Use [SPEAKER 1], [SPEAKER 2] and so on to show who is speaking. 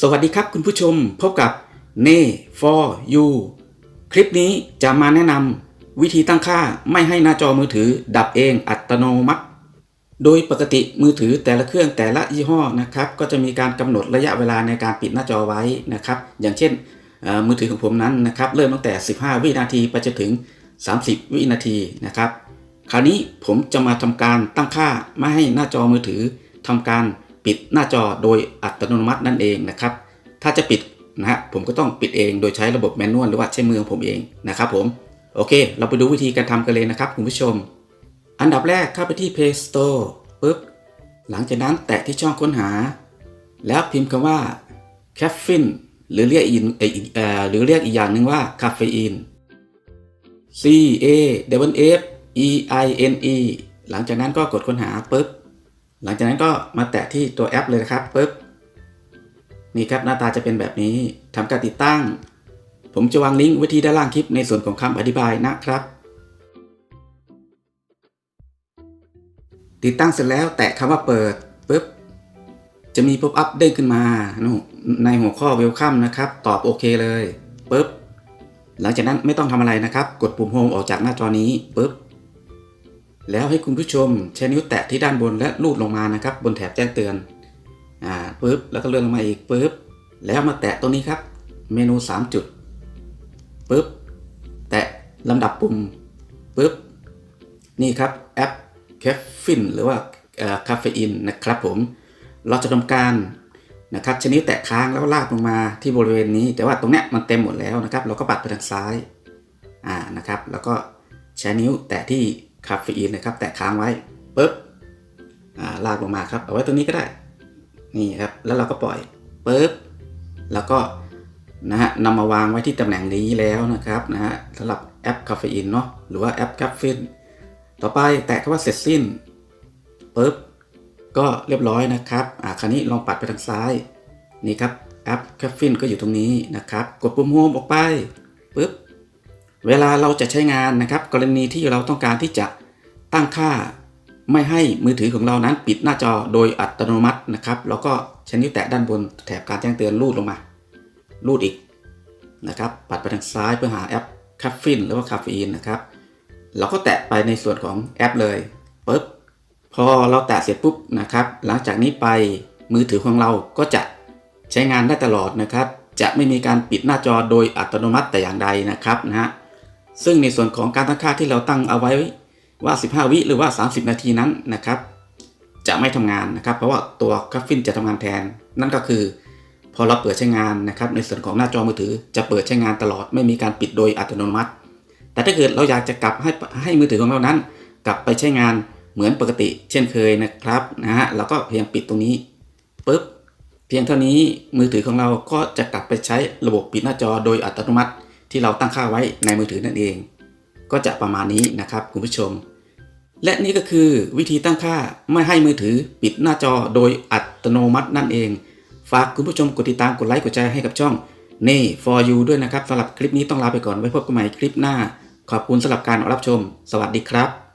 [SPEAKER 1] สวัสดีครับคุณผู้ชมพบกับ n a for you คลิปนี้จะมาแนะนำวิธีตั้งค่าไม่ให้หน้าจอมือถือดับเองอัตโนมัติ โดยปกติมือถือแต่ละเครื่องแต่ละยี่ห้อนะครับ ก็จะมีการกำหนดระยะเวลาในการปิดหน้าจอไว้นะครับ อย่างเช่นมือถือของผมนั้นนะครับ เริ่มตั้งแต่ 15 วินาทีไปจนถึง 30 วินาทีนะครับ คราวนี้ผมจะมาทำการตั้งค่าไม่ให้หน้าจอมือถือ ทำการปิดหน้าจอโดยอัตโนมัตินั่นเองนะครับ ถ้าจะปิดนะฮะผมก็ต้องปิดเองโดยใช้ระบบแมนนวลหรือว่าใช้มือของผมเองนะครับผม โอเค เราไปดูวิธีการทำกันเลยนะครับคุณผู้ชม อันดับแรกเข้าไปที่ Play Store ปุ๊บ หลังจากนั้นแตะที่ช่องค้นหา แล้วพิมพ์คำว่า caffeine หรือเรียกอีกเอ่ออีกเอ่อหรือเรียกอีกอย่างหนึ่งว่าคาเฟอีน C A W F E I N E หลังจากนั้นก็กดค้นหาปุ๊บ หลังจากนั้นก็มาแตะที่ตัวแอปเลยนะครับปุ๊บนี่ครับหน้าตาจะเป็นแบบนี้ทำการติดตั้ง ผมจะวางลิงก์ไว้ที่ด้านล่างคลิปในส่วนของคำอธิบายนะครับ ติดตั้งเสร็จแล้วแตะคำว่าเปิดปุ๊บจะมีป๊อปอัพเด้งขึ้นมาในหัวข้อ Welcome นะครับ ตอบโอเคเลยปุ๊บหลังจากนั้นไม่ต้องทำอะไรนะครับ กดปุ่มโฮมออกจากหน้าจอนี้ปุ๊บ แล้วให้คุณผู้ชมใช้นิ้วแตะที่ด้านบนและลูดลงมานะครับ บนแถบแจ้งเตือนอ่าปุ๊บแล้วก็เลื่อนลงมาอีกปุ๊บแล้วมาแตะตรงนี้ครับ เมนู 3 จุดปุ๊บแตะลำดับปุ่มปุ๊บนี่ครับแอปแคฟฟินหรือว่าคาเฟอีนนะครับผม เราจะทำการนะครับชนิดแตะค้างแล้วลากลงมาที่บริเวณนี้ แต่ว่าตรงเนี้ยมันเต็มหมดแล้วนะครับ เราก็ปัดไปทางซ้ายอ่านะครับ แล้วก็ใช้นิ้วแตะที่ คาเฟอีนนะครับ แตะค้างไว้ปุ๊บอ่าลากลงมาครับ เอาไว้ตรงนี้ก็ได้ นี่ครับ แล้วเราก็ปล่อยปุ๊บ แล้วก็นะฮะนำมาวางไว้ที่ตำแหน่งนี้แล้วนะครับนะฮะสำหรับแอปคาเฟอีนเนาะ หรือว่าแอปคาเฟนต่อไปแตะคำว่าเสร็จสิ้นปุ๊บ ก็เรียบร้อยนะครับ อ่า คราวนี้ลองปัดไปทางซ้าย นี่ครับ แอปคาเฟนก็อยู่ตรงนี้นะครับ กดปุ่มโฮมออกไปปุ๊บ เวลาเราจะใช้งานนะครับ กรณีที่เราต้องการที่จะตั้งค่าไม่ให้มือถือของเรานั้นปิดหน้าจอโดยอัตโนมัตินะครับแล้วก็ใช้นิ้วแตะด้านบนแถบการแจ้งเตือนลูดลงมา ลูดอีกนะครับ ปัดไปทางซ้ายเพื่อหาแอปคาเฟนหรือว่าคาเฟอีนนะครับ เราก็แตะไปในส่วนของแอปเลยปุ๊บพอเราแตะเสร็จปุ๊บนะครับ หลังจากนี้ไปมือถือของเราก็จะใช้งานได้ตลอดนะครับ จะไม่มีการปิดหน้าจอโดยอัตโนมัติแต่อย่างใดนะครับนะฮะ ซึ่งในส่วนของการตั้งค่าที่เราตั้งเอาไว้ว่า 15 วิหรือว่า 30 นาทีนั้นนะครับ จะไม่ทำงานนะครับ เพราะว่าตัวกราฟินจะทำงานแทน นั่นก็คือ พอเราเปิดใช้งานนะครับ ในส่วนของหน้าจอมือถือจะเปิดใช้งานตลอดไม่มีการปิดโดยอัตโนมัติ แต่ถ้าเกิดเราอยากจะกลับให้ให้มือถือของเรานั้น กลับไปใช้งานเหมือนปกติ เช่นเคยนะครับนะฮะเราก็เพียงปิดตรงนี้ปุ๊บเพียงเท่านี้มือถือของเราก็จะกลับไปใช้ระบบปิดหน้าจอโดยอัตโนมัติ ที่เราตั้งค่าไว้ในมือถือนั่นเอง ก็จะประมาณนี้นะครับคุณผู้ชม และนี่ก็คือวิธีตั้งค่าไม่ให้มือถือปิดหน้าจอโดยอัตโนมัตินั่นเอง ฝากคุณผู้ชมกดติดตามกดไลค์กดแชร์ให้กับช่องเน่ for you ด้วยนะครับสำหรับคลิปนี้ต้องลาไปก่อนไว้พบกันใหม่คลิปหน้า ขอบคุณสำหรับการรับชม สวัสดีครับ